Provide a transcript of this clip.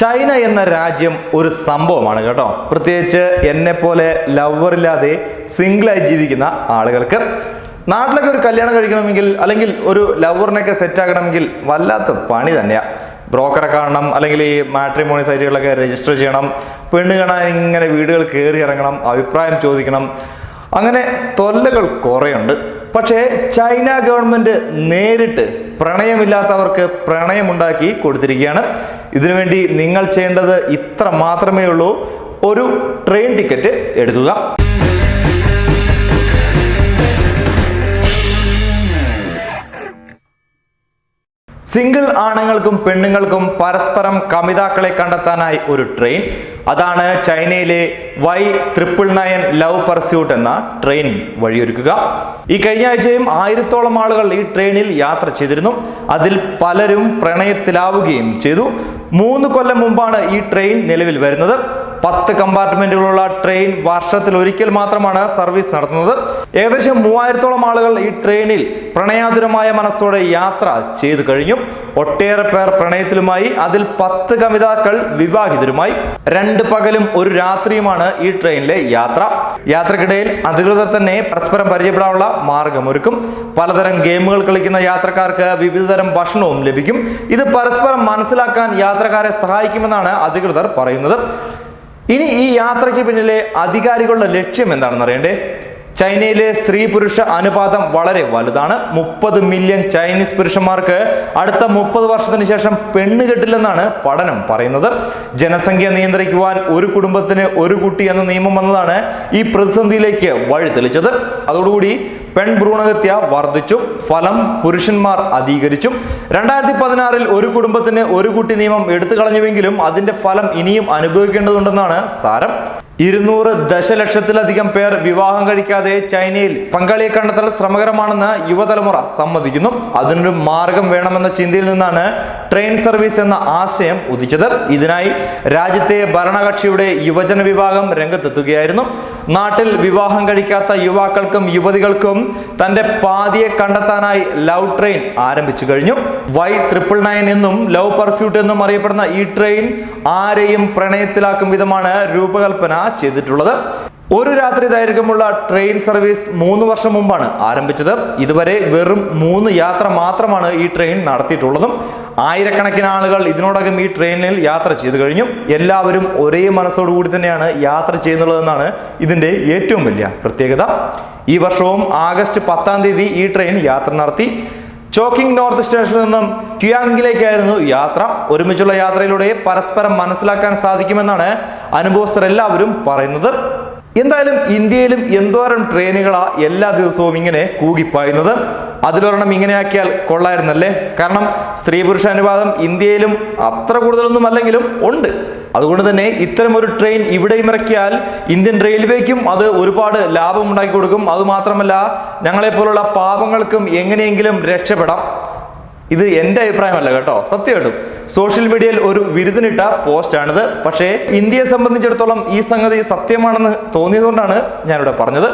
China എന്ന രാജ്യം ഒരു സംഭവമാണ് കേട്ടോ. പ്രത്യേകിച്ച് എന്നെ പോലെ ലവറില്ലാതെ സിംഗിളായി ജീവിക്കുന്ന ആളുകൾക്ക് നാട്ടിലൊക്കെ ഒരു കല്യാണം കഴിക്കണമെങ്കിൽ അല്ലെങ്കിൽ ഒരു ലവറിനൊക്കെ സെറ്റ് ആക്കണമെങ്കിൽ വല്ലാത്ത പണി തന്നെയാണ് ബ്രോക്കറെ കാണണം അല്ലെങ്കിൽ ഈ മാട്രിമോണി സൈറ്റുകളൊക്കെ രജിസ്റ്റർ ചെയ്യണം പെണ്ണ് കാണാൻ ഇങ്ങനെ വീടുകൾ കയറി ഇറങ്ങണം അഭിപ്രായം ചോദിക്കണം. അങ്ങനെ തൊല്ലകൾ കുറേയുണ്ട്. പക്ഷേ ചൈന ഗവൺമെന്റ് നേരിട്ട് പ്രണയമില്ലാത്തവർക്ക് പ്രണയമുണ്ടാക്കി കൊടുത്തിരിക്കുകയാണ്. ഇതിനുവേണ്ടി നിങ്ങൾ ചെയ്യേണ്ടത് ഇത്ര മാത്രമേ ഉള്ളൂ. ഒരു ട്രെയിൻ ടിക്കറ്റ് എടുക്കുക. സിംഗിൾ ആണുങ്ങൾക്കും പെണ്ണുങ്ങൾക്കും പരസ്പരം കമിതാക്കളെ കണ്ടെത്താനായി ഒരു ട്രെയിൻ. അതാണ് ചൈനയിലെ Y triple nine love pursuit എന്ന ട്രെയിൻ വഴിയൊരുക്കുക. ഈ കഴിഞ്ഞ ആഴ്ചയും ആയിരത്തോളം ആളുകൾ ഈ ട്രെയിനിൽ യാത്ര ചെയ്തിരുന്നു. അതിൽ പലരും പ്രണയത്തിലാവുകയും ചെയ്തു. മൂന്ന് കൊല്ലം മുമ്പാണ് ഈ ട്രെയിൻ നിലവിൽ വരുന്നത്. പത്ത് കമ്പാർട്ട്മെന്റുകളുള്ള ട്രെയിൻ വർഷത്തിൽ ഒരിക്കൽ മാത്രമാണ് സർവീസ് നടത്തുന്നത്. ഏകദേശം മൂവായിരത്തോളം ആളുകൾ ഈ ട്രെയിനിൽ പ്രണയാതുരമായ മനസ്സോടെ യാത്ര ചെയ്തു കഴിഞ്ഞു. ഒട്ടേറെ പേർ പ്രണയത്തിലുമായി അതിൽ പത്ത് കവിതാക്കൾ വിവാഹിതരുമായി. രണ്ട് പകലും ഒരു രാത്രിയുമാണ് ഈ ട്രെയിനിലെ യാത്ര. യാത്രക്കിടയിൽ അധികൃതർ തന്നെ പരസ്പരം പരിചയപ്പെടാനുള്ള മാർഗമൊരുക്കും. പലതരം ഗെയിമുകൾ കളിക്കുന്ന യാത്രക്കാർക്ക് വിവിധതരം ഭക്ഷണവും ലഭിക്കും. ഇത് പരസ്പരം മനസ്സിലാക്കാൻ യാത്രക്കാരെ സഹായിക്കുമെന്നാണ് അധികൃതർ പറയുന്നത്. ഇനി ഈ യാത്രയ്ക്ക് പിന്നിലെ അധികാരികളുടെ ലക്ഷ്യം എന്താണെന്ന് അറിയണ്ടേ? ചൈനയിലെ സ്ത്രീ പുരുഷ അനുപാതം വളരെ വലുതാണ്. മുപ്പത് മില്യൺ ചൈനീസ് പുരുഷന്മാർക്ക് അടുത്ത മുപ്പത് വർഷത്തിന് ശേഷം പെണ്ണ് കെട്ടില്ലെന്നാണ് പഠനം പറയുന്നത്. ജനസംഖ്യ നിയന്ത്രിക്കുവാൻ ഒരു കുടുംബത്തിന് ഒരു കുട്ടി എന്ന നിയമം വന്നതാണ് ഈ പ്രതിസന്ധിയിലേക്ക് വഴി തെളിച്ചത് അതോടുകൂടി പെൺ ഭ്രൂണഹത്യ വർദ്ധിച്ചു ഫലം പുരുഷന്മാർ അധികരിച്ചു. രണ്ടായിരത്തി പതിനാറിൽ ഒരു കുടുംബത്തിന് ഒരു കുട്ടി നിയമം എടുത്തു കളഞ്ഞുവെങ്കിലും അതിന്റെ ഫലം ഇനിയും അനുഭവിക്കേണ്ടതുണ്ടെന്നാണ് സാരം. ഇരുന്നൂറ് ദശലക്ഷത്തിലധികം പേർ വിവാഹം കഴിക്കാതെ ചൈനയിൽ പങ്കാളിയെ കണ്ടെത്തൽ ശ്രമകരമാണെന്ന് യുവതലമുറ സമ്മതിക്കുന്നു. അതിനൊരു മാർഗം വേണമെന്ന ചിന്തയിൽ നിന്നാണ് ട്രെയിൻ സർവീസ് എന്ന ആശയം ഉദിച്ചത്. ഇതിനായി രാജ്യത്തെ ഭരണകക്ഷിയുടെ യുവജന വിഭാഗം രംഗത്തെത്തുകയായിരുന്നു. നാട്ടിൽ വിവാഹം കഴിക്കാത്ത യുവാക്കൾക്കും യുവതികൾക്കും തന്റെ പാതിയെ കണ്ടെത്താനായി ലവ് ട്രെയിൻ ആരംഭിച്ചു കഴിഞ്ഞു. വൈ ട്രിപ്പിൾ നയൻ എന്നും ലവ് പർസ്യൂട്ട് എന്നും അറിയപ്പെടുന്ന ഈ ട്രെയിൻ ആരെയും പ്രണയത്തിലാക്കും വിധമാണ് രൂപകൽപ്പന ചെയ്തിട്ടുള്ളത്. ഒരു രാത്രി ദൈർഘ്യമുള്ള ട്രെയിൻ സർവീസ് മൂന്ന് വർഷം മുമ്പാണ് ആരംഭിച്ചത്. ഇതുവരെ വെറും മൂന്ന് യാത്ര മാത്രമാണ് ഈ ട്രെയിൻ നടത്തിയിട്ടുള്ളതും. ആയിരക്കണക്കിന് ആളുകൾ ഇതിനോടകം ഈ ട്രെയിനിൽ യാത്ര ചെയ്തു കഴിഞ്ഞു. എല്ലാവരും ഒരേ മനസ്സോടുകൂടി തന്നെയാണ് യാത്ര ചെയ്യുന്നുള്ളതെന്നാണ് ഇതിന്റെ ഏറ്റവും വലിയ പ്രത്യേകത. ഈ വർഷവും ആഗസ്റ്റ് പത്താം തീയതി ഈ ട്രെയിൻ യാത്ര നടത്തി. ചോക്കിംഗ് നോർത്ത് സ്റ്റേഷനിൽ നിന്നും ക്യുയാങ്കിലേക്കായിരുന്നു യാത്ര. ഒരുമിച്ചുള്ള യാത്രയിലൂടെ പരസ്പരം മനസ്സിലാക്കാൻ സാധിക്കുമെന്നാണ് അനുഭവസ്ഥരെല്ലാവരും പറയുന്നത്. എന്തായാലും ഇന്ത്യയിലും എന്തോരം ട്രെയിനുകളാ എല്ലാ ദിവസവും ഇങ്ങനെ കൂകിപ്പായുന്നത് അതിലൊരെണ്ണം ഇങ്ങനെയാക്കിയാൽ കൊള്ളായിരുന്നല്ലേ? കാരണം സ്ത്രീ പുരുഷ അനുപാതം ഇന്ത്യയിലും അത്ര കൂടുതലൊന്നും അല്ലെങ്കിലും ഉണ്ട്. അതുകൊണ്ട് തന്നെ ഇത്തരം ഒരു ട്രെയിൻ ഇവിടെയും ഇറക്കിയാൽ ഇന്ത്യൻ റെയിൽവേക്കും അത് ഒരുപാട് ലാഭം ഉണ്ടാക്കി കൊടുക്കും. അതുമാത്രമല്ല ഞങ്ങളെപ്പോലുള്ള പാവങ്ങൾക്കും എങ്ങനെയെങ്കിലും രക്ഷപ്പെടാം. ഇത് എന്റെ അഭിപ്രായമല്ല കേട്ടോ സത്യമായിട്ടും. സോഷ്യൽ മീഡിയയിൽ ഒരു വിരുദിനിട്ട പോസ്റ്റാണിത് പക്ഷേ ഇന്ത്യയെ സംബന്ധിച്ചിടത്തോളം ഈ സംഗതി സത്യമാണെന്ന് തോന്നിയതുകൊണ്ടാണ് ഞാനിവിടെ പറഞ്ഞത്.